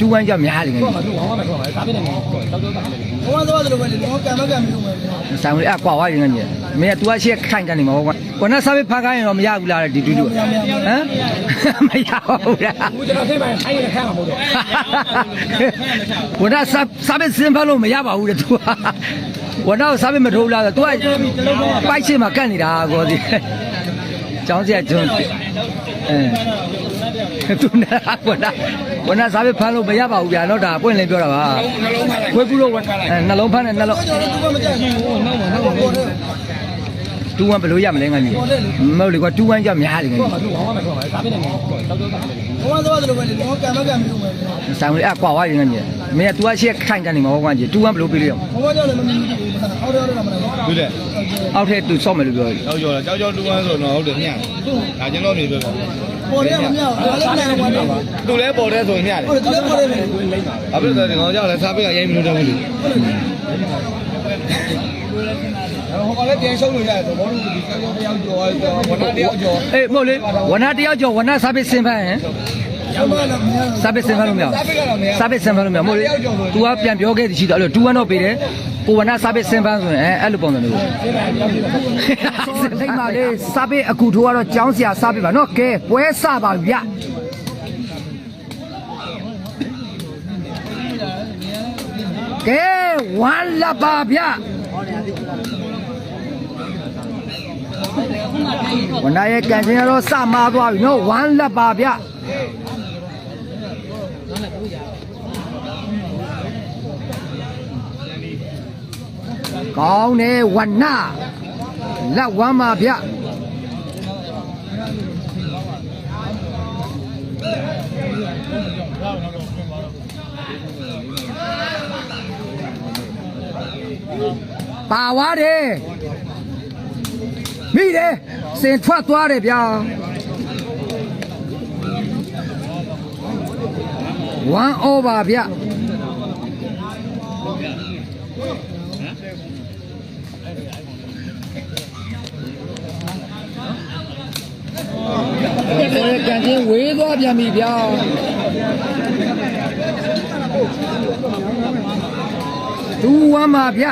တူဝမ်းကြများတယ်ငယ် ဘာမှမဟုတ်ပါဘူးဒါပြနေမှာတောက်တော့တာလေ ဘဝသွားတယ်လို့ပဲလေတော့ကံမကံမလို့ပဲ ဆိုင်ဝင်အကွာဝါရင်ငယ်မင်းက तू ကရှေ့ခိုင်ကန်နေမှာကွာကိုနဲ့စားပြီးဖားခိုင်းရင်တော့မရဘူးလားဒီတူတူဟမ်မရဘူးလား ဘူးကျွန်တော်သိပါခိုင်းရခါမှာမဟုတ်တော့ ဝနစားစားပြီးစင်ဖလို့မရပါဘူးတဲ့ तू ဝနစားပြီးမထိုးလား तू ကပိုက်ရှင်းမှာကတ်နေတာကိုဒီ ကျောင်းစရာကျွန်းအဲသူနာဝနဝနစားပြီးဖမ်းလို့မရပါဘူးဗျာတော့ဒါအပွင့်လင်းပြောတာပါခွေးကူလို့အဲနှလုံးဖမ်းတဲ့နှလုံး ကျွန်တော်တို့ကမကြဘူးဟိုနောက်မှာနောက်မှာပေါ်တယ်တူဝမ်းဘယ်လိုရမလဲငါကြီးမဟုတ်လေကွာတူဝမ်းကြများတယ်ငါဘာမှမဟုတ်ပါဘူးဒါပြနေမှာတောက်တော့တာလေဘဝသွားတယ်လို့ပဲလေတော့ကံမကံမလို့ပဲကြီးဆိုင်ဝင်အကွာဝါရင်ငါကြီးမင်းက तू ကရှေ့ခိုင်ကန်နေမှာကွာကြီးတူဝမ်းဘယ်လိုပြေးလို့ဘဝသွားတယ်မမြင်ဘူးအော်တယ်အော်တယ်မလားဟုတ်တယ်အောက်ထက်သူစော့မယ်လို့ပြောတယ်ကြောက်ကြော်ကြောက်ကြော်တူဝမ်းဆိုတော့ဟုတ်တယ်ညဒါကျွန်တော်နေပြောပေါ်တယ်မမြောက်ဒါလည်းပြန်ဝင်တယ်သူလည်းပေါ်တဲ့ဆိုရင်ညတယ်ဟုတ်တယ်သူလည်းပေါ်တယ်ပဲဘာဖြစ်လို့လဲဒီကောင်ကြောက်လဲစားပိတ်ကရိုင်းမလို့တော့ဘူးလေ ဟိုကလည်းပြန်ရှုံးလို့ရတယ်ဘောလုံးဒီကြောင်တယောက်ကျော်ဝနာတယောက်ကျော်အေးမဟုတ်လေဝနတယောက်ကျော်ဝနစားပြီးစင်ဖမ်းဟင်ဆမလာမရစားပြီးစင်ဖမ်းလို့မရစားပိတ်ကတော့မရစားပြီးစင်ဖမ်းလို့မရမဟုတ်လေ तू ကပြန်ပြောခဲ့သည်ရှိတော့အဲ့လိုတူဝမ်းတော့ပေးတယ်ကိုဝနစားပြီးစင်ဖမ်းဆိုရင်အဲအဲ့လိုပုံစံမျိုးလိမ့်ပါလေစားပြီးအခုထိုးကတော့ကြောင်းစရာစားပြီးပါနော်ကဲပွဲစပါဗျကဲဝမ်းလာပါဗျ ဝနာရဲ့ကန်ချင်းကတော့စမာသွားပြီနော်ဝမ်းလက်ပါဗျကောင်းတယ်ဝနာလက်ဝမ်းပါဗျပါဝါတယ် မိတယ်စင်ထွက်သွားတယ်ဗျာဝမ်းဩပါဗျကိုယ်ကန်ချင်းဝေးသွားပြန်ပြီဗျာသူဝမ်းပါဗျ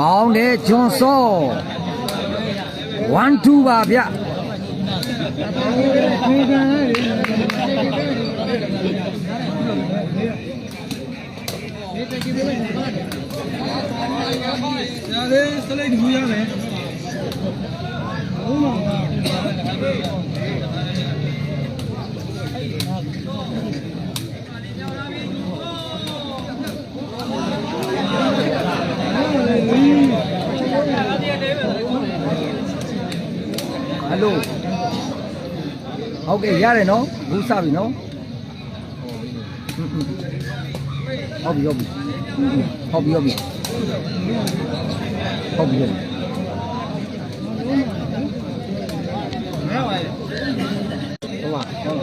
ကောင်းတယ်ဂျွန်စော1 2ပါဗျရတယ်စလိုက်ထူရမယ်ဟယ် လိုဟုတ်ကဲ့ရတယ်နော်ဘူးစပြီနော်ဟုတ်ပြီဟုတ်ပြီဟုတ်ပြီဟုတ်ပြီဟုတ်ပြီဟုတ်ပြီဟုတ်ပါဟုတ်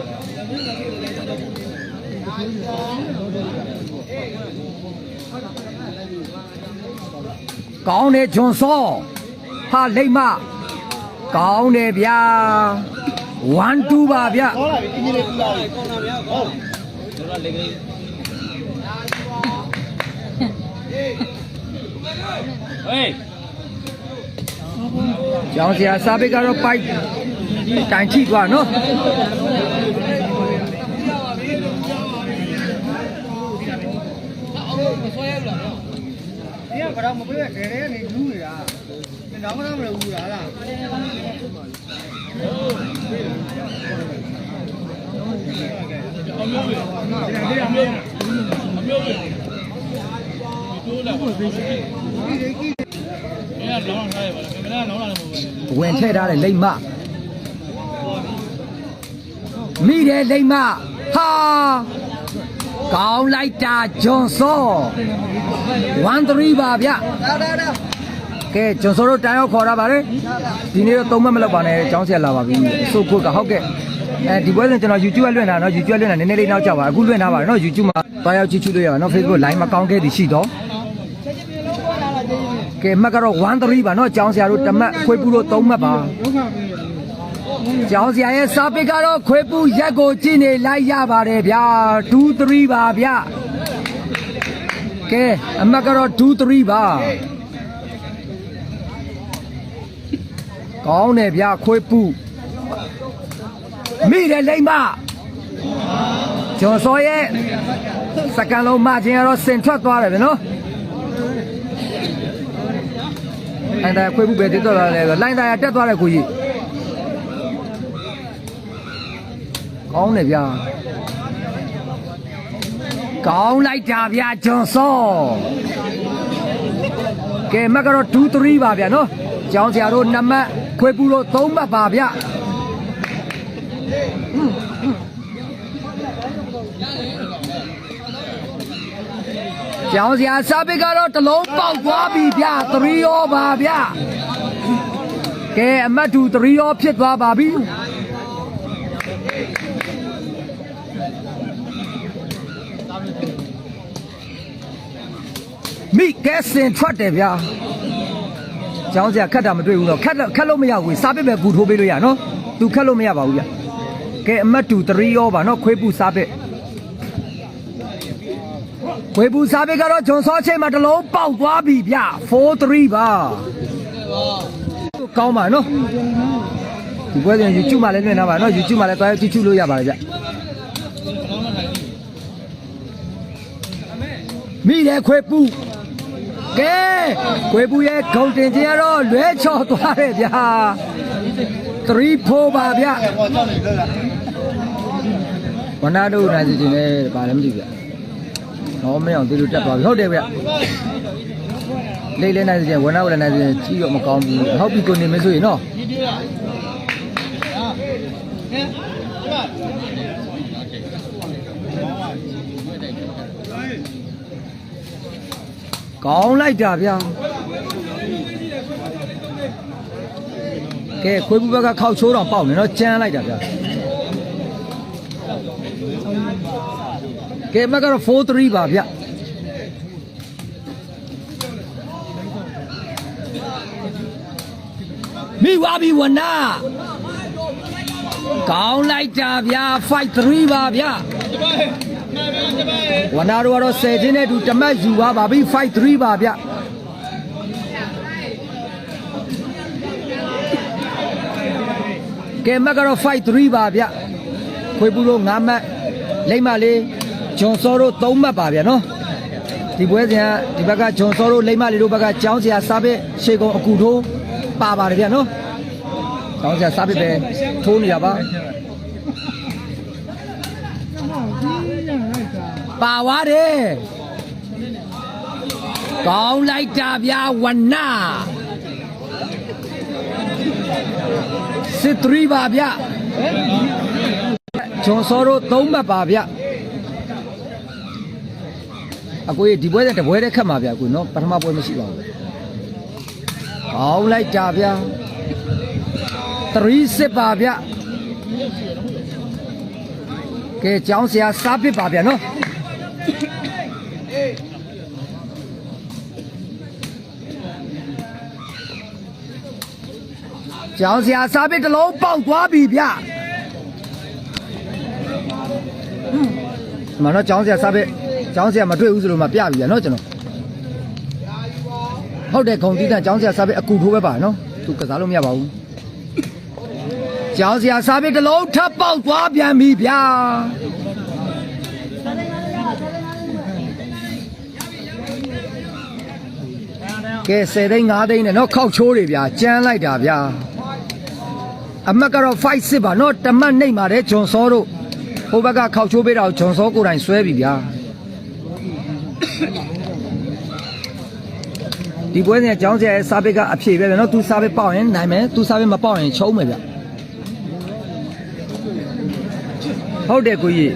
ကောင်းတယ်ဂျွန်စောဟာလိမ့်မ ကောင်းတယ်ဗျာ1 2ပါဗျာဟောလာပြီပြင်းနေပြလာပြီကောင်းတာဗျာဟုတ်ကျောင်းဆရာစာပေကတော့ပိုက်တိုင်ချိသွားနော်ဒီကဘာမှမပြောခဲရဲနေလူနေတာ တောင်းမမလို့ဘူးလားလားဝင်ထည့်ထားတဲ့လိမ့်မမိတယ်လိမ့်မဟာကောင်းလိုက်တာဂျွန်စော1 3ပါဗျာဒါဒါဒါ ကဲဂျွန်စောတို့တိုင်ရောက်ခေါ်တာပါလေဒီနေ့တော့သုံးမမလောက်ပါနဲ့ကျောင်းဆရာလာပါပြီဆိုခုကဟုတ်ကဲ့အဲဒီပွဲစဉ်ကျွန်တော် YouTube ကလွှင့်တာနော် YouTube ကလွှင့်တာနည်းနည်းလေးနောက်ကျပါအခုလွှင့်ထားပါနော် YouTube မှာတွားရောက်ကြည့်ချလို့ရပါနော် Facebook line မှာကောင်းခဲ့သည်ရှိတော့ချက်ချင်းမျိုးလုံးပေါ်လာလားကျေးဇူးကဲမှတ်ကတော့13ပါနော်ကျောင်းဆရာတို့တမတ်ခွေးပူတို့3မှတ်ပါကျောင်းဆရာရဲ့စာပေကတော့ခွေးပူရက်ကိုကြည့်နေလိုက်ရပါတယ်ဗျာ2 3ပါဗျာကဲအမှတ်ကတော့2 3ပါ ကောင်းတယ်ဗျာခွေးပူမိတယ်လိမ့်မကျော်စောရဲ့စကန်လုံးမချင်းကတော့စင်ထွက်သွားတယ်ဗျနော်လိုင်းသားခွေးဘူးပဲတက်တော့လာလဲလိုင်းသားရတက်သွားတယ်ကိုကြီးကောင်းတယ်ဗျာကောင်းလိုက်တာဗျာဂျွန်စောကဲမက်ကတော့2 3ပါဗျာနော်ကျောင်းဆရာတို့နမတ် ခွေးဘူးတို့3မှတ်ပါဗျာကျောင်းဆရာစာပေကတော့တစ်လုံးပေါက်သွားပြီဗျ3ရောပါဗျကဲအမတ်တူ3ရောဖြစ်သွားပါပြီမိကဲစင်ထွက်တယ်ဗျာ ကျောင်းဆရာခက်တာမတွေ့ဘူးတော့ခက်တော့ခက်လို့မရဘူးစာပေပဲပူထိုးပေးလို့ရနော်သူခက်လို့မရပါဘူးဗျကဲအမတ်တူ3ရောပါနော်ခွေးပူစာပေဝေဘူးစားပေကတော့ဂျွန်စောချိန်မှာတစ်လုံးပေါက်သွားပြီဗျ4-3ပါကောင်းပါနော်ဒီပွဲစဉ် YouTube မှာလည်းလွှင့်ထားပါနော် YouTube မှာလည်းတွားကြည့်ချလို့ရပါတယ်ဗျမိတယ်ခွေပူ ကဲခွေပူရဲ့ဂုံတင်ကြီးကတော့လွဲချော်သွားတယ်ဗျာ3-4ပါဗျဝနာတို့နိုင်စီခြင်းလည်းပါလည်းမသိဘူးဗျတော့မင်းအောင်ဒီလိုတက်သွားပြီဟုတ်တယ်ဗျလေးလေးနိုင်စင်ဝနာဝနာနိုင်စင်ကြီးတော့မကောင်းဘူးဟုတ်ပြီကိုနေမဆိုရင်နော် ကောင်းလိုက်တာဗျာကဲခွေးပူဘက်ကခောက်ချိုးတော့ပေါက်နေတော့ကြမ်းလိုက်တာဗျာကဲမကတော့4-3ပါဗျမိဝါဘီဝနာကောင်းလိုက်တာဗျာ5-3ပါဗျ ဝနာတို့ကတော့10ချင်းနဲ့အတူတမတ်ယူပါပါပြီ5-3ပါဗျကဲမကတော့5-3ပါဗျခွေပူလို့9မှတ်လိမ့်မလေးဂျွန်စောတို့3မှတ်ပါဗျာနော်ဒီပွဲစဉ်ကဒီဘက်ကဂျွန်စောတို့လိမ့်မလေးတို့ဘက်ကကျောင်းဆရာစားပစ်ရှေကုံအကူထိုးပါပါတယ်ဗျာနော်ကျောင်းဆရာစားပစ်ပဲထိုးနေတာပါ ပါသွားတယ်ကောင်းလိုက်တာဗျာဝနာစစ်3ပါဗျာဂျွန်စောတို့3မှတ်ပါဗျာအကိုကြီးဒီပွဲတဲ့တပွဲတဲ့ခတ်မှာဗျာကိုနော်ပထမပွဲမရှိပါဘူးကောင်းလိုက်တာဗျာ3စစ်ပါဗျာကဲကျောင်းဆရာစားပစ်ပါဗျာနော် ကျောင်းဆရာစားပစ်တစ်လုံးပေါက်သွားပြီဗျာမနော်ကျောင်းဆရာစားပစ်ကျောင်းဆရာမတွေ့ဘူးဆိုလို့မပြပြီဗျာနော်ကျွန်တော်ဟုတ်တယ်ခုံတီးတန်ကျောင်းဆရာစားပစ်အကူထိုးပဲပါနော်သူကစားလို့မရပါဘူးကျောင်းဆရာစားပစ်တစ်လုံးထပ်ပေါက်သွားပြန်ပြီဗျာကဲ10သိန်း5သိန်းနဲ့နော်ခောက်ချိုးတွေဗျာကြမ်းလိုက်တာဗျာ အမတ်ကတော့5စစ်ပါနော်တမတ်နှိမ့်ပါတယ်ဂျွန်စောတို့ဟိုဘက်ကခောက်ချိုးပေးတာကိုဂျွန်စောကိုယ်တိုင်ဆွဲပြီဗျာဒီပွဲစဉ်အကြောင်းဆရာရဲ့စာပေကအဖြေပဲဗျာနော်သူစာပေပေါက်ရင်နိုင်မယ်သူစာပေမပေါက်ရင်ချုံးမယ်ဗျာဟုတ်တယ်ကိုကြီး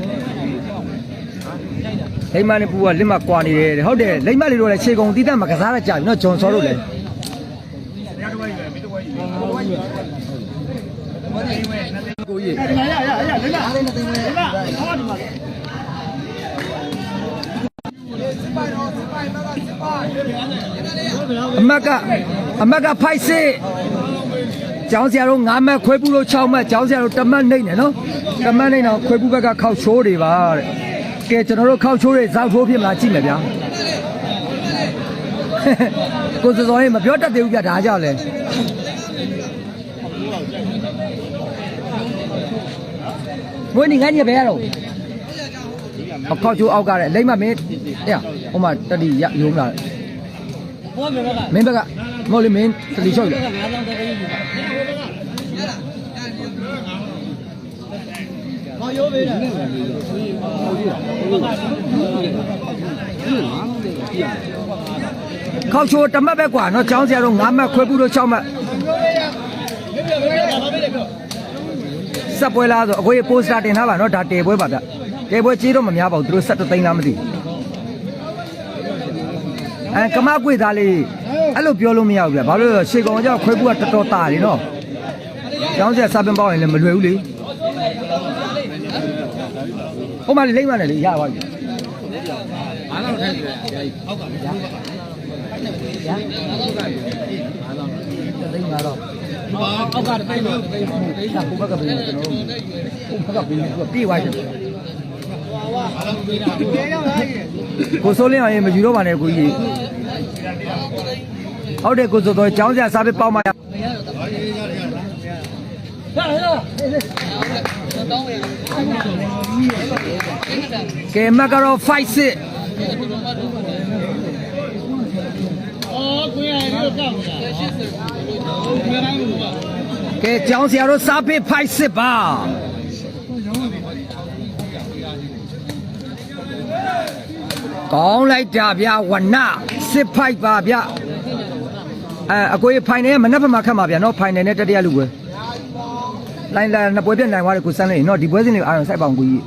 လိမ္မာနဲ့ပူကလက်မကွာနေတယ်တဲ့ဟုတ်တယ်လိမ္မာလေးတို့လည်းခြေကုံတီးတတ်မကစားရကြပြီနော်ဂျွန်စောတို့လည်း ကိုကြီးအမတ်ကအမတ်ကဖိုက်စစ်ကျောင်းဆရာတို့9မှတ်ခွဲပူလို့6မှတ်ကျောင်းဆရာတို့1မှတ်နှိမ့်တယ်နော်1မှတ်နှိမ့်တော့ခွဲပူဘက်ကခောက်ချိုးတွေပါတဲ့ကဲကျွန်တော်တို့ခောက်ချိုးတွေဇောက်ထိုးဖြစ်မလားကြည့်မယ်ဗျာကိုစောစောရေးမပြောတတ်သေးဘူးဗျဒါကြောင့်လေ ဘွေးနေငါညဘယ်ရတော့အခောက်ချိုးအောက်ကတဲ့လိမ့်မမင်းအေးဟိုမှာတတိရယုံမလားဘောမြမကမင်းဘက်ကမဟုတ်လေမင်းတတိချောက်လေ9000တက်ပြီးပြီမောင်ရိုးပေးတယ်ခောက်ချိုးတမတ်ပဲကွာနော်ကျောင်းဆရာတို့9မှတ်ခွဲပူလို့6မှတ် ဆက်ပွဲလားဆိုအကိုကြီးပိုစတာတင်ထားပါနော်ဒါတေပွဲပါဗျတေပွဲကြီးတော့မများပါဘူးသူတို့7သိန်းလားမသိဘူးအဲကမကွေသားလေးအဲ့လိုပြောလို့မရဘူးဗျဘာလို့လဲဆိုရှေကောင်ကြောင့်ခွဲပူကတော်တော်တာတယ်နော်ကျောင်းဆရာစာပင်ပေါက်ရင်လည်းမလွယ်ဘူးလေဟိုမှာလေလိမ့်မနဲ့လေရပါပြီအားလုံးထိုက်တယ်ဆရာကြီးဟုတ်ကဲ့သိန်းကတော့ အောက်ကတည်းကတိတ်တော့တိတ်ဒါဘုဘကပေးတယ်ကျွန်တော်တို့ဘုဘကပေးတယ်သူကပြေးသွားတယ်ကိုစိုးလင်းအောင်ရေမယူတော့ပါနဲ့ကိုကြီးဟုတ်တယ်ကိုစိုးတော့ကျောင်းဆရာစားပေးပေါက်မှာကဲမကတော့5 6အော်ကိုရရိုးတောက်နေတာဘယ်တိုင်းလို့ပါ ကဲကျောင်းဆရာတို့စားပေး5 6ပါကောင်းလိုက်တာဗျာဝနစစ်ဖိုက်ပါဗျာအဲအကိုဖိုင်နယ်မနှက်ဖက်မှာခတ်မှာဗျာနော်ဖိုင်နယ်နဲ့တတိယလူပွဲလိုင်းလာနှစ်ပွဲပြတ်နိုင်သွားတယ်ကိုစမ်းလေးနော်ဒီပွဲစဉ်လေးအာရုံစိုက်ပါအောင်ကိုကြီး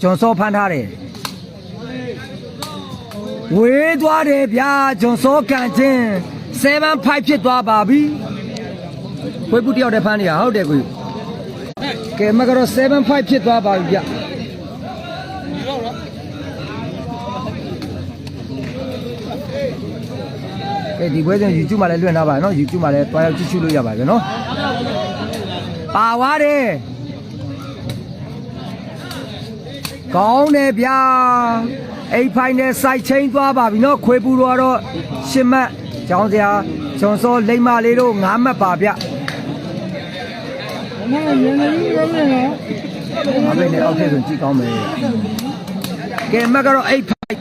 ကျွန်စောဖမ်းထားတယ်ဝေးသွားတယ်ဗျာကျွန်စောကန်ချင်း 7 5ဖြစ်သွားပါပြီခွေးပူတယောက်တည်းဖမ်းနေရဟုတ်တယ်ကိုကြီးကဲမကတော့7 5ဖြစ်သွားပါပြီဗျာကဲဒီပွဲစဉ် YouTube မှာလည်းလွှင့်ထားပါနော် YouTube မှာလည်းတွားရောက်ကြည့်ရှုလို့ရပါပြီနော်ပါသွားတယ်ကောင်းတယ်ဗျာအိတ်ဖိုင်နဲ့စိုက်ချင်းသွားပါပြီနော်ခွေပူတော့တော့ရှစ်မှတ် ကျောင်းစရာဂျွန်စောလိမ့်မလေးတို့၅မှတ်ပါဗျမင်းလည်းနေနေရောနေနော်ဘယ်နဲ့အောက်ထည့်ဆိုကြည့်ကောင်းမယ်ကဲမက်ကတော့အိတ်ဖိုင်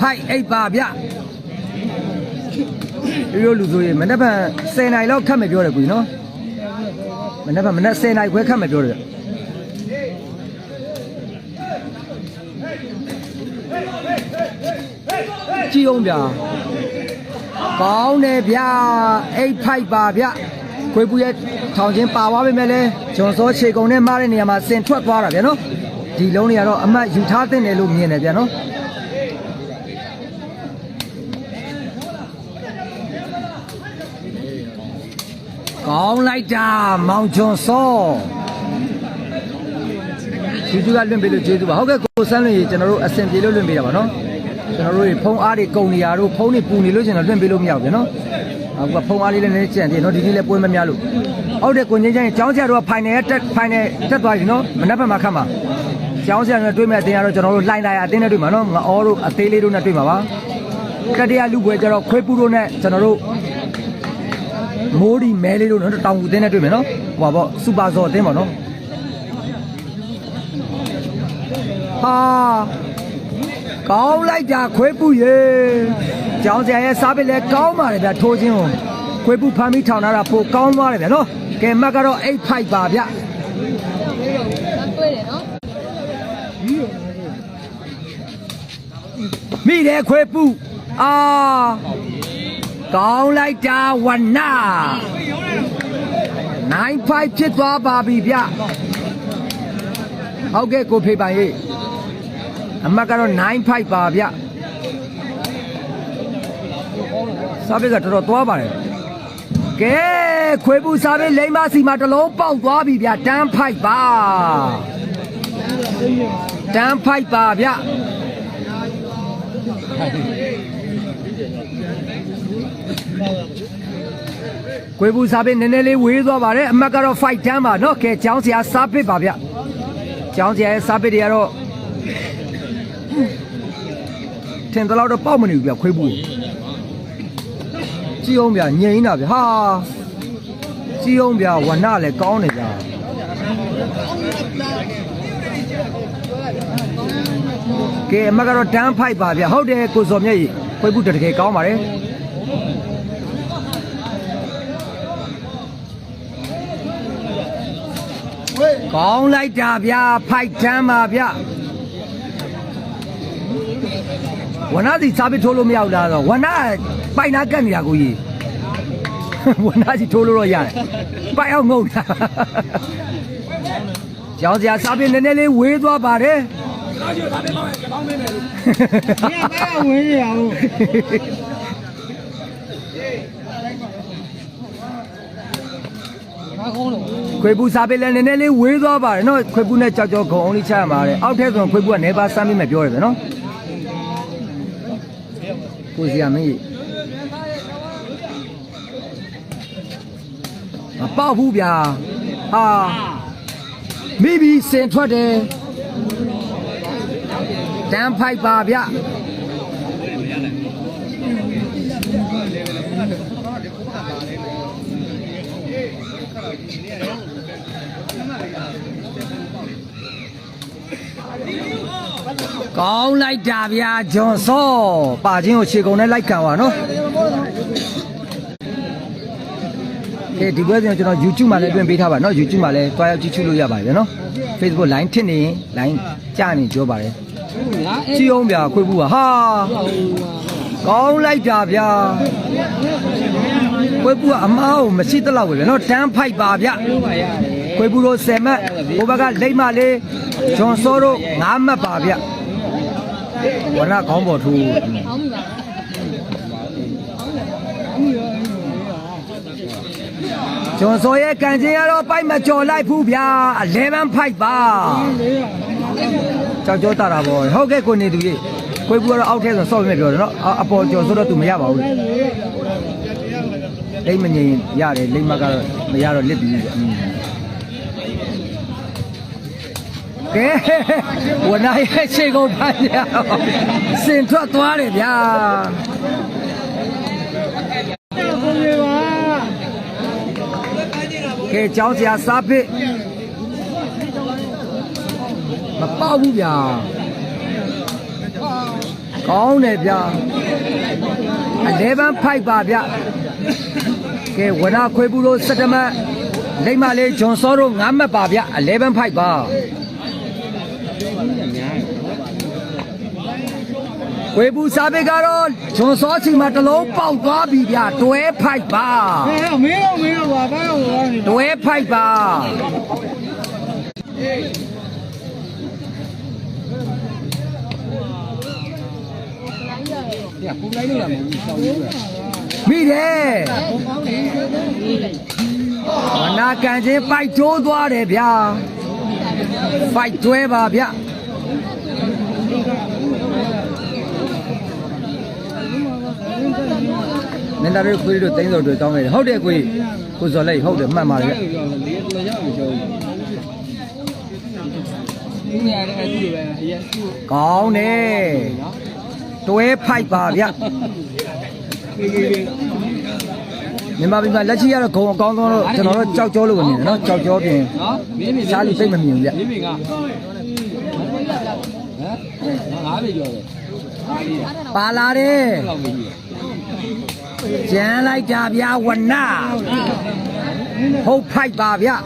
ဟိုက်အိပ်ပါဗျရိုးရိုးလူဆိုရင်မနေ့က10နိုင်လောက်ခတ်မယ်ပြောတယ်ကွီနော်မနေ့ကမနေ့10နိုင်ခွဲခတ်မယ်ပြောတယ် ကြည့်အောင်ဗျာကောင်းတယ်ဗျာအိပ်ဖိုက်ပါဗျခွေးပူရဲ့ထောင်ချင်းပါသွားပြီမဲ့လဲဂျွန်စောခြေကုံနဲ့မားတဲ့နေရာမှာစင်ထွက်သွားတာဗျာနော်ဒီလုံးတွေကတော့အမတ်ယူထားတဲ့တယ်လို့မြင်တယ်ဗျာနော်ကောင်းလိုက်တာမောင်ချွန်စောကျေးဇူးကလွင့်ပေးလို့ကျေးဇူးပါဟုတ်ကဲ့ကိုစမ်းလွင့်ရေကျွန်တော်တို့အဆင်ပြေလို့လွင့်ပေးတာပါနော် ကျွန်တော်တို့ဖုံးအားတွေကုန်နေရတို့ဖုံးတွေပူနေလို့ကျွန်တော်လွင့်ပေးလို့မရဘူးဗျနော်အခုကဖုံးအားလေးလည်းနည်းနည်းကြံသေးနော်ဒီနေ့လည်းပွဲမများလို့ဟုတ်တယ်ကိုငင်းချင်းကျောင်းဆရာတို့ကဖိုင်နယ်တက်ဖိုင်နယ်တက်သွားပြီနော်မနက်ဖြန်မှာခတ်မှာကျောင်းဆရာတို့တွေ့မဲ့အတင်းရတော့ကျွန်တော်တို့လှိုင်းလာရအတင်းနဲ့တွေ့မှာနော်ငအောတို့အသေးလေးတို့နဲ့တွေ့မှာပါတတိယလူပွဲကျတော့ခွေးပူတို့နဲ့ကျွန်တော်တို့မိုးဒီမဲလေးတို့နော်တောင်ကူတင်းနဲ့တွေ့မယ်နော်ဟိုပါပေါ့စူပါဇော်တင်းပေါ့နော်ဟာ ကောင်းလိုက်တာခွေးပူရေကျောင်းဆရာရဲ့စားပစ်လဲကောင်းပါတယ်ဗျထိုးချင်းကိုခွေးပူဖမ်းပြီးထောင်ထားတာပိုကောင်းသွားတယ်ဗျနော်ကဲမက်ကတော့အိတ်ဖိုက်ပါဗျတွေ့တယ်နော်မိတယ်ခွေးပူအာကောင်းလိုက်တာဝနာ9 5ဖြစ်သွားပါပြီဗျဟုတ်ကဲ့ကိုဖေးပါရေး အမတ်ကတော့9 5ပါဗျစားပစ်ကတော်တော်သွားပါတယ်ကဲခွေးပူစားပြီးလိမ့်မစီမှာတစ်လုံးပေါက်သွားပြီဗျတန်းဖိုက်ပါတန်းဖိုက်ပါဗျခွေးပူစားပြီးနည်းနည်းလေးဝေးသွားပါတယ်အမတ်ကတော့ဖိုက်တန်းပါနော်ကဲကျောင်းစရာစားပစ်ပါဗျကျောင်းစရာရဲ့စားပစ်တွေကတော့ ထင်တယ်လို့တော့ပေါက်မနေဘူးဗျခွေးပူကြည့်အောင်ဗျငြိမ်းတာဗျဟာကြည့်အောင်ဗျဝနလည်းကောင်းနေဗျကဲအမတ်ကတော့တန်းဖိုက်ပါဗျဟုတ်တယ်ကိုစော်မြတ်ကြီးခွေးပူတကယ်ကောင်းပါတယ်ကောင်းလိုက်တာဗျဖိုက်တန်းပါဗျ ဝနာစီစားပြီးထိုးလို့မရဘူးလားတော့ဝနာပိုင်နာကတ်နေတာကိုကြီးဝနာစီထိုးလို့တော့ရတယ်ပိုင်အောင်ငုံတာကျောင်းစရာစားပြီးနည်းနည်းလေးဝေးသွားပါတယ်ကျောင်းကြီးစားပြီးတော့ကောင်းမင်းတယ်ညပါဝေးရအောင်ခွေပူစားပေးလဲနည်းနည်းလေးဝေးသွားပါတယ်နော်ခွေပူနဲ့ကြောက်ကြောက်ခုံအောင်လေးချရမှာတဲ့အောက်ထဲဆိုခွေပူက never စမ်းမိမယ်ပြောရတယ်နော် ကိုစီယာမင်းကြီးမပေါက်ဘူးဗျာဟာမိဘီစင်ထွက်တယ်တန်းဖိုက်ပါဗျ ကောင်းလိုက်တာဗျာဂျွန်ဆော့ပါချင်းကိုခြေကုံနဲ့လိုက်ခံပါနော်ကဲဒီပွဲစဉ်ကိုကျွန်တော် YouTube မှာလည်းတွင်ပေးထားပါနော် YouTube မှာလည်းတွားရောက်ကြည့်ချလို့ရပါတယ်နော် Facebook line ထစ်နေရင် line ကြာနေကြောပါတယ်ကြည့်အောင်ဗျာခွေးဘူးပါဟာကောင်းလိုက်တာဗျာခွေးဘူးကအမားကိုမရှိတလောက်ပဲဗျာနော်တန်းဖိုက်ပါဗျာခွေးဘူးတို့10မှတ်ဟိုဘက်ကလိမ့်မလေးဂျွန်ဆောတို့9မှတ်ပါဗျာ ဝနခေါင်းပေါ်ထိုးဂျွန်စောရဲ့ကန်ချင်းကတော့ပိုက်မကြော်လိုက်ဘူးဗျာ11ဖိုက်ပါကြောက်ကြောတာတာပေါ့ဟုတ်ကဲ့ကိုနေသူကြီးခွေးဘူးကတော့အောက်ထဲဆိုဆော့ပြမယ်ပြောတယ်နော်အအပေါ်ကြော်ဆိုတော့သူမရပါဘူးလိမ့်မငြိမ်ရတယ်လိမ့်မကတော့မရတော့လစ်ပြီးပြီ ကဲဝနာရဲ့ခြေကုန်ပါညာစင်ထွက်သွားတယ်ဗျာကဲကြောင်းစရာစားပစ်မပေါက်ဘူးဗျာကောင်းတယ်ဗျာ11ဖိုက်ပါဗျကဲဝနာခွေဘူးလို့စတမတ်လိမ့်မလေးဂျွန်စောတို့9မှတ်ပါဗျ11ဖိုက်ပါ ဝေဘူးစားပေကတော့ဂျွန်စောစီမှာတလုံးပေါက်သွားပြီဗျတွဲဖိုက်ပါမင်းတော့မင်းတော့ပါဘာလို့လဲတွဲဖိုက်ပါပြပူလိုက်လို့လားမဟုတ်ဘူးဆောင်းလို့လားမိတယ်မနာကန်ချင်းပိုက်ကျိုးသွားတယ်ဗျာပိုက်ကျွဲပါဗျာ မင်းသားတို့ခွေးတို့တင်းစော်တို့တောင်းနေတယ်ဟုတ်တယ်ကိုကြီးကိုစော်လိုက်ဟုတ်တယ်မှတ်ပါလေဗျကောင်းတယ်တွဲဖိုက်ပါဗျမြန်မာပြည်မှာလက်ရှိရတော့ဂုံအကောင်းဆုံးလို့ကျွန်တော်တို့ကြောက်ကြောလို့နေတယ်နော်ကြောက်ကြောပြင်နော်မင်းမင်းရှားလို့စိတ်မမြင်ဘူးဗျမင်းမင်းကဟမ်ငါးပြီပြောတယ် ပါလာတယ်ကျန်လိုက်တာဗျာဝနာဟုတ်ဖိုက်ပါဗျာ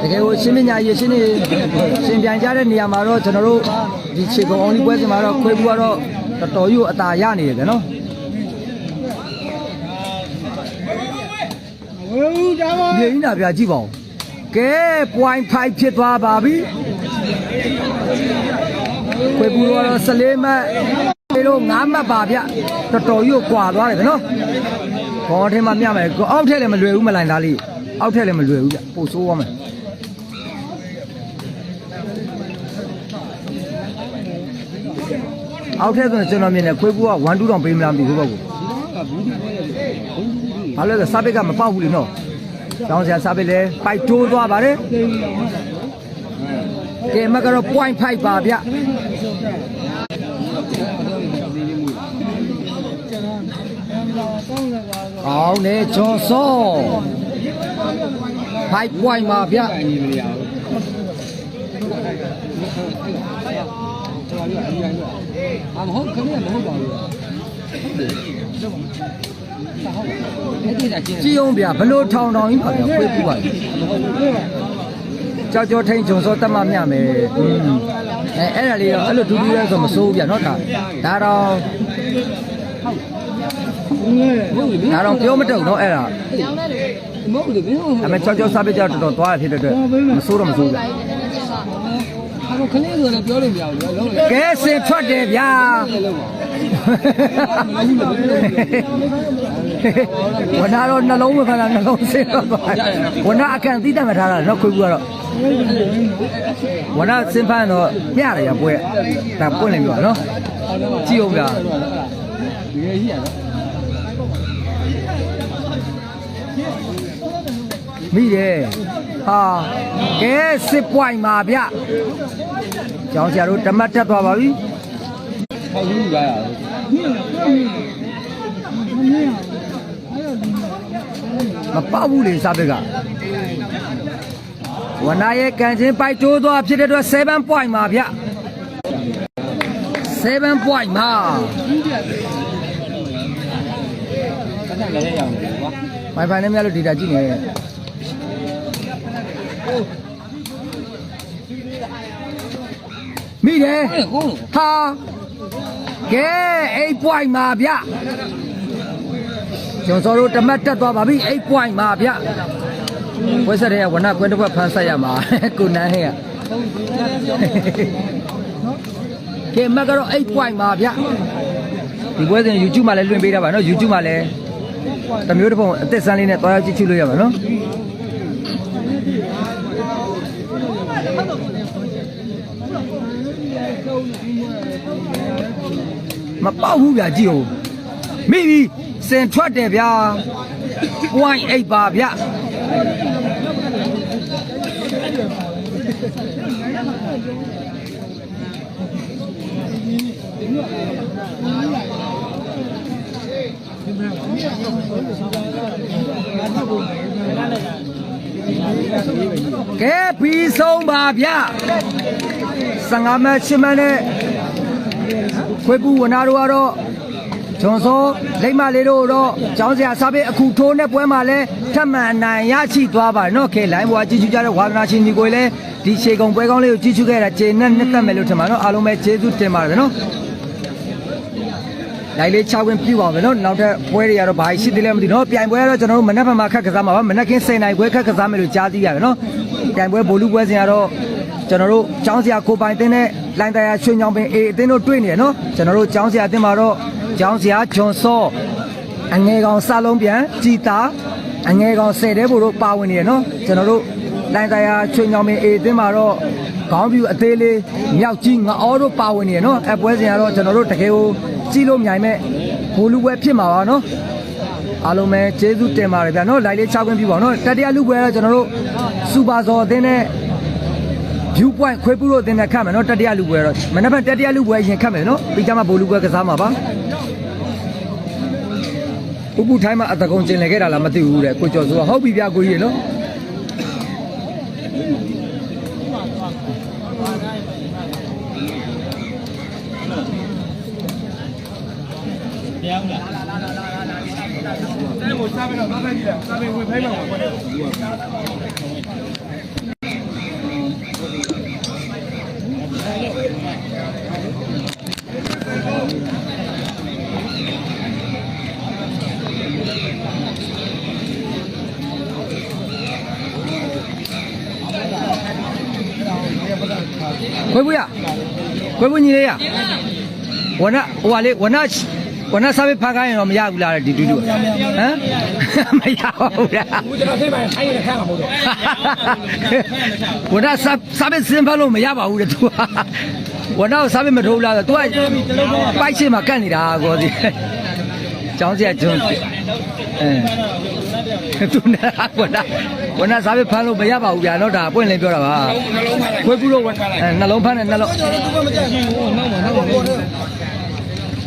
တကယ်ကိုရှင်းပညာရေးရှင်းနေရှင်ပြန်ကြတဲ့နေရာမှာတော့ကျွန်တော်တို့ဒီခြေကုံ only ပွဲစဉ်မှာတော့ခွဲဘူးကတော့တော်တော်ကြီးအตาရနေတယ်ဗျာနော်နေနေတာဗျာကြည့်ပါဦးကဲ point 5ဖြစ်သွားပါပြီ ခွေပူတော့14မှတ်ဒီလို9မှတ်ပါဗျတော်တော်ကြီးကိုကွာသွားတယ်ဗျနော်ခေါင်းထဲမှာမြမယ်အောက်ထက်လည်းမလွယ်ဘူးမလိုက်သားလေးအောက်ထက်လည်းမလွယ်ဘူးဗျပို့ဆိုးသွားမယ်အောက်ထက်ဆိုရင်ကျွန်တော်မြင်တယ်ခွေးကူက1 2တောင်ပေးမလားမသိဘူးဘုတ်ကူဘာလို့လဲဆိုစာပစ်ကမပေါက်ဘူးလေနော်ကျောင်းဆရာစာပစ်လဲပိုက်တိုးသွားပါတယ် ကဲမကတော့ point 5ပါဗျကောင်းတယ်ဂျွန်စော5 point ပါဗျတိုင်နေမရဘူးအာမဟုတ်ခဏမဟုတ်ပါဘူးအဲ့ဒီကကျင်းကြည်အောင်ဗျဘလို့ထောင်ထောင်ကြီးပါဗျခွေးပူပါလေ ကြောက်ကြောထိန်ဂျွန်စောတက်မှမြမယ်อืมအဲအဲ့ဒါလေးတော့အဲ့လိုဒူးဒူးရဲဆိုမစိုးဘူးဗျနော်ဒါဒါတော့ဒါတော့ပြောမတုံတော့အဲ့ဒါမဟုတ်ဘူးဘယ်လိုအမေချောချောစားပြကြတော့တော်တော်သွားရဖြစ်တဲ့အတွက်မစိုးတော့မစိုးဘူးဟာခလေးဆိုလည်းပြောလို့မရဘူးလုံးလုံးကဲစင်ထွက်တယ်ဗျာလုံးပါဝနာတော့နှလုံးမခဏနှလုံးစင်တော့သွားဝနာအကန်သီးတတ်မှထားတာတော့ခွေးဘူးကတော့ ဝနာစင်ဖန်တော့ပြရတယ်ရပွဲဒါပွင့်နေပြီပါနော်ကြည့်အောင်ဗျာဒီရရှိရနော်မိတယ်ဟာကဲစစ်ပွိုင်ပါဗျကျောင်းဆရာတို့ဓမ္မတက်သွားပါပြီဟောက်ယူရရအောင်မပေါက်ဘူးလေစားဘက်က ဝနာရဲ့ကန်ချင်းပိုက်တိုးသွားဖြစ်တဲ့အတွက်7 point ပါဗျ7 point ပါကတ်လည်းလည်းရအောင်ကွာမိုင်ဖိုင်နဲ့များလို့ data ကြည့်နေမိတယ်အဲ့ကိုဟာကဲ8 point ပါဗျကျွန်တော်တို့တမတ်တက်သွားပါပြီ8 point ပါဗျ ဝက်ဆက်တဲ့ဝနာကွင်းတစ်ခွက်ဖန်းဆက်ရမှာကိုနန်းဟဲ့ကဲမကတော့8 point ပါဗျဒီပွဲစဉ် YouTube မှာလည်းလွှင့်ပေးတာပါနော် YouTube မှာလည်းတစ်မျိုးတစ်ပုံအသက်ဆန်းလေးနဲ့တွားရောက်ကြည့်ချလို့ရပါနော်မပေါက်ဘူးဗျာကြည့်ဦးမိပြီစင်ထွက်တယ်ဗျာ point 8ပါဗျ ကဲပြီးဆုံးပါဗျ15မတ်8မတ်နဲ့ခွေးပူဝနာတို့ကတော့ ဂျွန်စောလိမ့်မလေးတို့တော့ကျောင်းစရာစားပေးအခုထိုးတဲ့ပွဲမှာလဲထပ်မံအနိုင်ရရှိသွားပါနော်ခဲလိုင်းဘွားကြည့်ချူကြတဲ့ဝါသနာရှင်ညီကိုလည်းဒီခြေကုံပွဲကောင်းလေးကိုကြည့်ချူခဲ့တာခြေနဲ့နှစ်သက်မယ်လို့ထင်ပါနော်အားလုံးပဲကျေးဇူးတင်ပါတယ်နော်လိုက်လေး6ခွင့်ပြပါမယ်နော်နောက်ထပ်ပွဲတွေကတော့ဘာရှိသေးလဲမသိဘူးနော်ပြိုင်ပွဲကတော့ကျွန်တော်တို့မနက်ဖြန်မှာခက်ကစားမှာပါမနက်ခင်း10နိုင်ပွဲခက်ကစားမယ်လို့ကြားသိရတယ်နော်ပြိုင်ပွဲဘိုလ်လူပွဲစဉ်ကတော့ကျွန်တော်တို့ចောင်းစရာကိုပိုင်တင်းနဲ့လိုင်းတရားရွှေညောင်ပင်အေးအတင်းတို့တွေ့နေရနော်ကျွန်တော်တို့ចောင်းစရာအတင်းမှာတော့ ចောင်းစရာဂျွန်စောအငယ်ကောင်စလုံးပြန်ကြည်တာအငယ်ကောင်ဆယ်တဲဘို့တို့ပါဝင်နေရနော်ကျွန်တော်တို့လိုင်းတရားရွှေညောင်ပင်အေးအတင်းမှာတော့ခေါင်းပြူအသေးလေးမြောက်ကြီးငအောတို့ပါဝင်နေရနော်အပွဲစဉ်ကတော့ကျွန်တော်တို့တကယ်ကိုကြည့်လို့မြိုင်မဲ့ဘိုလ်လူပွဲဖြစ်မှာပါနော်အားလုံးပဲကျေးဇူးတင်ပါတယ်ဗျာနော်လိုက်လေး6ခွင့်ပြပါနော်တတိယလူပွဲတော့ကျွန်တော်တို့စူပါဇော်အသင်းနဲ့ view point ခွေးပူလို့အသင်းနဲ့ခတ်မယ်နော်တတိယလူပွဲတော့မနေ့ကတတိယလူပွဲရင်ခတ်မယ်နော်ပြီးကြမှာဘိုလ်လူပွဲကစားမှာပါ ပူပူထိုင်းမှာအတကုံကျင်လေခဲ့တာလားမသိဘူးတဲ့ကိုကျော်စိုးကဟုတ်ပြီဗျာကိုကြီးရေနော်ပြောင်းလားအဲ့ကိုစားပြီးတော့သွားလိုက်ကြည့်လားစားပြီးဝင်ဖိုင်းမှာပေါ့ခွေး ပူရခွေးပူညီလေးရဝနဟိုဟာလေးဝနဝနစားပဲဖန်ခိုင်းရင်တော့မရဘူးလားဒီတူတူဟမ်မရပါဘူးလားဘူးကျွန်တော်သိပါတယ်ခိုင်းရခါမှာမဟုတ်တော့ဝနစားစားပဲစင်ဖန်လို့မရပါဘူးတဲ့သူကဝနစားပဲမထိုးလားသူကပိုက်ချင်မှာကတ်နေတာကောဒီကျောင်းစရာကျွန်းအဲ သူနာဝနဝနစားပဲဖန်လို့မရပါဘူးဗျာတော့ဒါအပွင့်လင်းပြောတာပါခွေးကူလို့အဲနှလုံးဖန်းနဲ့နှလုံးကျွန်တော်ကမကြိုက်ဘူးနောက်မှာနောက်မှာပေါ်တယ်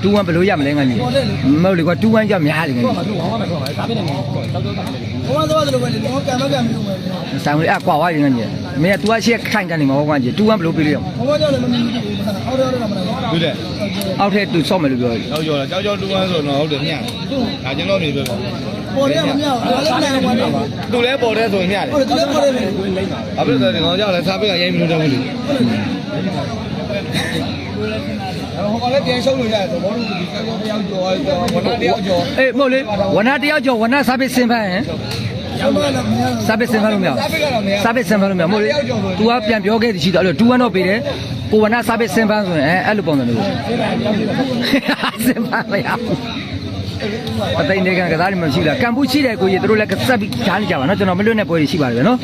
တူဝမ်ဘယ်လိုရမလဲငါကြီးမဟုတ်လေကွာတူဝမ်ကြများတယ်ငါဘာလို့ဟောမှာတော့ဒါပဲနေမှာတောက်တောက်တောက်ဘုံသွားတယ်လို့ပဲဒီတော့ကံမကံမလို့ပဲကြီးဆိုင်ဝင်အဲ့ကွာဝါရင်ငါကြီးမင်းက तू ကရှေ့ခိုင်ကန်နေမှာဟောကွာကြီးတူဝမ်ဘယ်လိုပြေးရအောင်ဘုံကြောက်လည်းမမြင်ဘူးအော်တယ်တော့မလားဟုတ်တယ်အောက်ထက် तू ဆော့မယ်လို့ပြောတယ်ကြောက်ကြော်လားကြောက်ကြော်တူဝမ်းဆိုတော့ဟုတ်တယ်ညဒါကျွန်တော်နေပဲ ပေါ်တယ်မမြောက်ဒါလည်းနိုင်မှာပါသူလည်းပေါ်တဲ့ဆိုညတယ်ဟုတ်တယ်သူလည်းပေါ်တယ်ပဲဘာဖြစ်လို့လဲဒီကောင်ကြောက်လဲစားပိတ်ကရိုင်းမလို့တော့ဘူးလေဟိုကလည်းပြန်ရှုံးလို့ရတယ်သဘောတူဒီကောက်ရောက်ကြော်ကြော်ဝနာတယောက်ကြော်အေးမဟုတ်လေဝနာတယောက်ကျော်ဝနာစားပစ်စင်ဖန်းဟင်ရှုံးမလားမရစားပစ်စင်ဖန်းလို့မရစားပိတ်ကတော့မရစားပစ်စင်ဖန်းလို့မရမဟုတ်လေ तू ကပြန်ပြောခဲ့သည်ရှိတော့အဲ့လိုတူဝမ်တော့ပေးတယ်ကိုဝနာစားပစ်စင်ဖန်းဆိုရင်အဲအဲ့လိုပုံစံမျိုးစင်ဖန်းမရဘူး အသိနေကကစားနေမှရှိလားကံပူရှိတယ်ကိုကြီးတို့လည်းကစက်ပြီးဓာတ်နေကြပါနော်ကျွန်တော်မလွတ်တဲ့ပွဲတွေရှိပါတယ်နော်